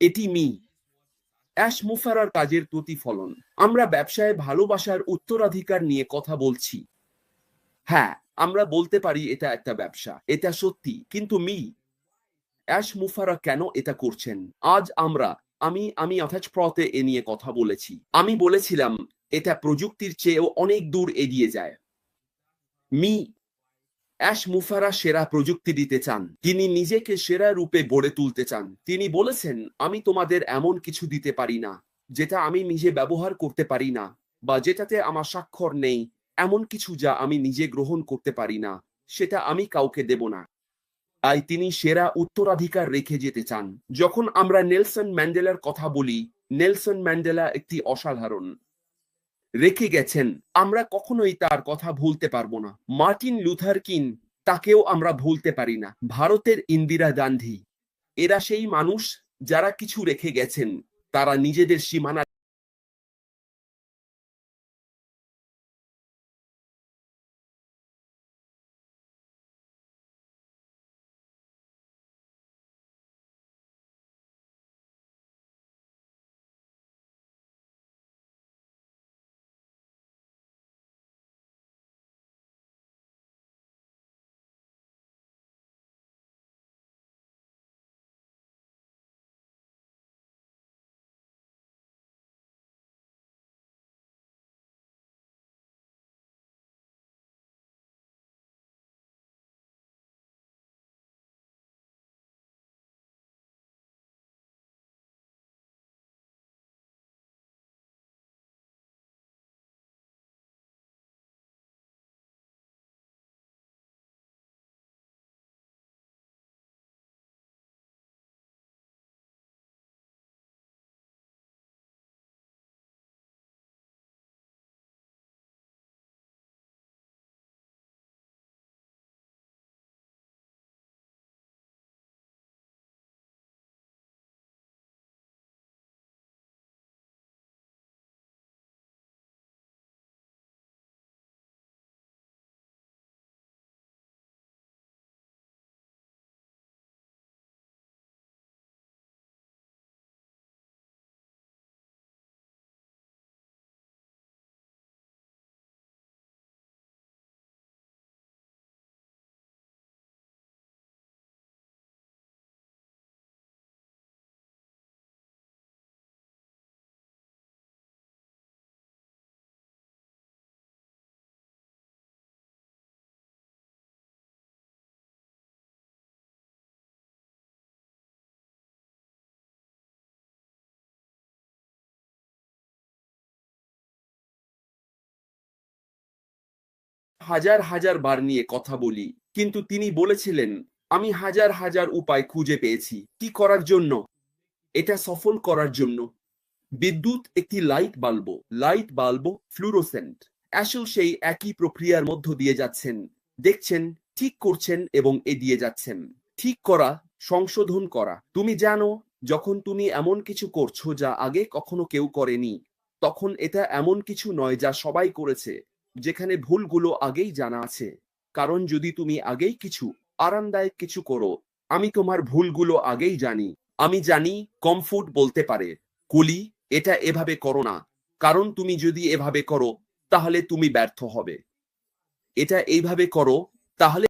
এটি me. Ash মুফারার কাজের প্রতিফলন। আমরা ব্যবসায় ভালোবাসার উত্তরাধিকার নিয়ে কথা বলছি। হ্যাঁ আমরা বলতে পারি এটা একটা ব্যবসা, এটা সত্যি। কিন্তু মি, অ্যাশ মুফারা কেন এটা করছেন? আজ আমরা, আমি আমি প্রতে এ নিয়ে কথা বলেছি। আমি বলেছিলাম, এটা প্রযুক্তির চেয়েও অনেক দূর এগিয়ে যায়। মি অ্যাশ মুফারা সেরা প্রযুক্তি দিতে চান। তিনি নিজেকে সেরা রূপে গড়ে তুলতে চান। তিনি বলেছেন, আমি তোমাদের এমন কিছু দিতে পারি না, যেটা আমি নিজে ব্যবহার করতে পারি না, বা যেটাতে আমার স্বাক্ষর নেই। এমন কিছু যা আমি নিজে গ্রহণ করতে পারি না, সেটা আমি কাউকে দেব না। তাই তিনি সেরা উত্তরাধিকার রেখে যেতে চান। যখন আমরা নেলসন ম্যান্ডেলার কথা বলি, নেলসন ম্যান্ডেলা একটি অসাধারণ রেখে গেছেন, আমরা কখনোই তার কথা ভুলতে পারব না। মার্টিন লুথার কিন তাকেও আমরা ভুলতে পারি না। ভারতের ইন্দিরা গান্ধী, এরা সেই মানুষ যারা কিছু রেখে গেছেন, তারা নিজেদের সীমানা হাজার হাজার বার নিয়ে কথা বলি, কিন্তু তিনি বলেছিলেন, আমি হাজার হাজার উপায় খুঁজে পেয়েছি। কি করার জন্য? এটা সফল করার জন্য। বিদ্যুৎ একটি light bulb. Light bulb fluorescent. অ্যাশল সেই একই প্রক্রিয়ার মধ্য দিয়ে যাচ্ছেন। দেখছেন, ঠিক করছেন এবং এগিয়ে যাচ্ছেন। ঠিক করা, সংশোধন করা। তুমি জানো, যখন তুমি এমন কিছু করছ যা আগে কখনো কেউ করেনি, তখন এটা এমন কিছু নয় যা সবাই করেছে। যেখানে ভুলগুলো আগেই জানা আছে। কারণ যদি তুমি আগেই কিছু আরামদায়ক কিছু করো, আমি তোমার ভুলগুলো আগেই জানি। আমি জানি কমফোর্ট বলতে পারে, কুলি, এটা এভাবে করো না। কারণ তুমি যদি এভাবে করো, তাহলে তুমি ব্যর্থ হবে। এটা এইভাবে করো, তাহলে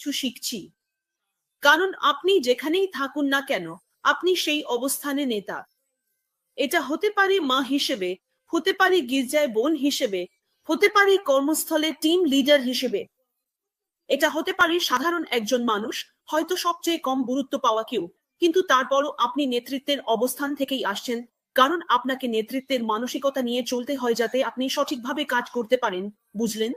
কিছু শিখছি। কারণ আপনি যেখানেই থাকুন না কেন, আপনি সেই অবস্থানে নেতা। এটা হতে পারে মা হিসেবে, হতে পারে গির্জায় বোন হিসেবে, হতে পারে কর্মস্থলে টিম লিডার হিসেবে। এটা হতে পারে সাধারণ একজন মানুষ, হয়তো সবচেয়ে কম গুরুত্ব পাওয়া কেউ। কিন্তু তারপরও আপনি নেতৃত্বের অবস্থান থেকেই আসছেন, কারণ আপনাকে নেতৃত্বের মানসিকতা নিয়ে চলতে হয় যাতে আপনি সঠিকভাবে কাজ করতে পারেন, বুঝলেন?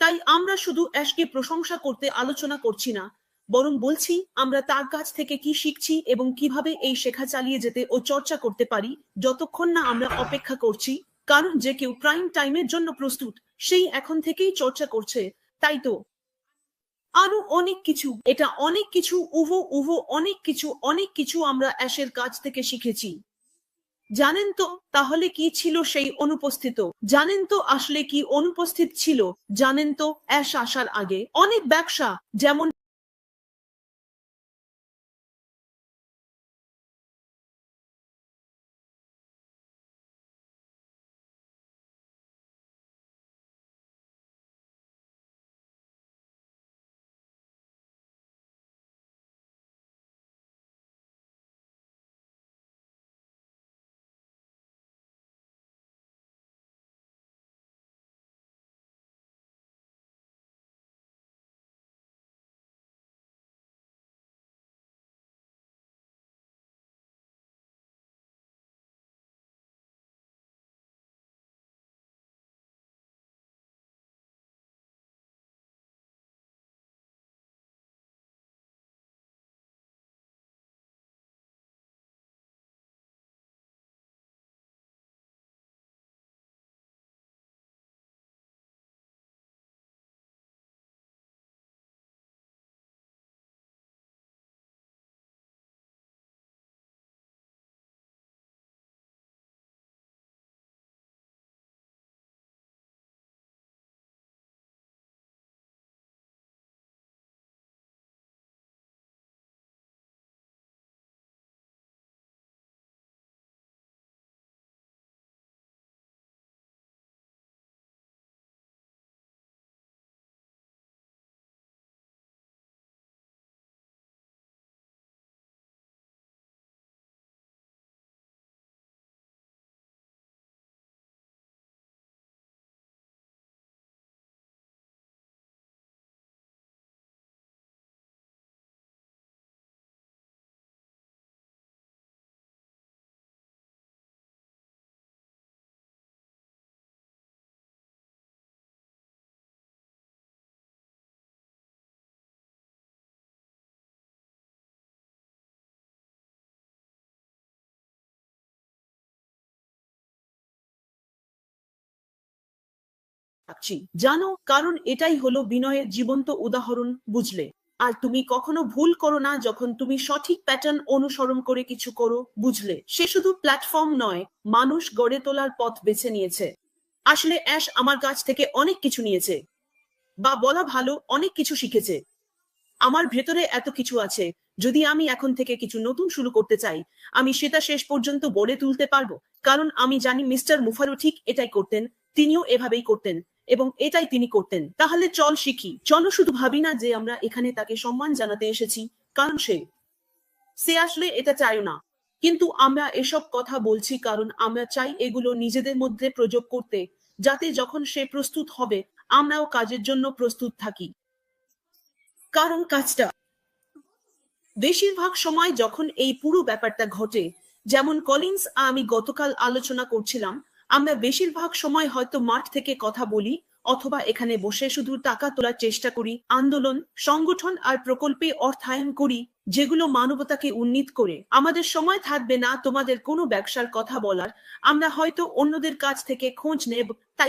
তাই আমরা শুধু অ্যাশকে প্রশংসা করতে আলোচনা করছি না, বরং বলছি আমরা তার কাছ থেকে কি শিখছি এবং কীভাবে এই শেখা চালিয়ে যেতে ও চর্চা করতে পারি, যতক্ষণ না আমরা অপেক্ষা করছি, কারণ যে কেউ প্রাইম টাইমের জন্য প্রস্তুত, সেই এখন থেকেই চর্চা করছে, তাই তো? আরও অনেক কিছু, এটা অনেক কিছু, উভো উভো অনেক কিছু অনেক কিছু আমরা অ্যাশের কাছ থেকে শিখেছি। জানেন তো তাহলে কি ছিল সেই অনুপস্থিত? জানেন তো আসলে কি অনুপস্থিত ছিল? জানেন তো অ্যাশ আসার আগে অনেক ব্যবসা, যেমন রাখছি জানো, কারণ এটাই হলো বিনয়ের জীবন্ত উদাহরণ, বুঝলে? আর তুমি কখনো ভুল করো না যখন তুমি সঠিক প্যাটার্ন অনুসরণ করে কিছু করো, বুঝলে? সে শুধু প্ল্যাটফর্ম নয়, মানুষ গড়ে তোলার পথ বেছে নিয়েছে। আসলে অ্যাশ আমার কাছ থেকে অনেক কিছু নিয়েছে। বা বলা ভালো, অনেক কিছু শিখেছে। আমার ভেতরে এত কিছু আছে। যদি আমি এখন থেকে কিছু নতুন শুরু করতে চাই, আমি সেটা শেষ পর্যন্ত বলে তুলতে পারব। কারণ আমি জানি মিস্টার মুফারু ঠিক এটাই করতেন, তিনিও এভাবেই করতেন। এবং এটাই তিনি করতেন। তাহলে চল শিখি। চলো শুধু ভাবি না যে আমরা এখানে তাকে সম্মান জানাতে এসেছি। কারণ সে সে আসলে এটা চাইও না। কিন্তু আমরা এসব কথা বলছি কারণ আমরা চাই এগুলো নিজেদের মধ্যে প্রয়োগ করতে। যাতে যখন সে প্রস্তুত হবে, আমরাও কাজের জন্য প্রস্তুত থাকি। কারণ কাজটা, বেশিরভাগ সময় যখন এই পুরো ব্যাপারটা ঘটে, যেমন কলিন্স, আমি গতকাল আলোচনা করছিলাম আমরা বেশিরভাগ সময় হয়তো মাঠ থেকে কথা বলি অথবা এখানে বসে শুধু টাকা তোলার চেষ্টা করি, আন্দোলন, সংগঠন আর প্রকল্পে অর্থায়ন করি, যেগুলো মানবতাকে উন্নীত করে। আমাদের সময় থাকবে না তোমাদের কোনো ব্যবসার কথা বলার, আমরা হয়তো অন্যদের কাছ থেকে খোঁজ নেব, তাই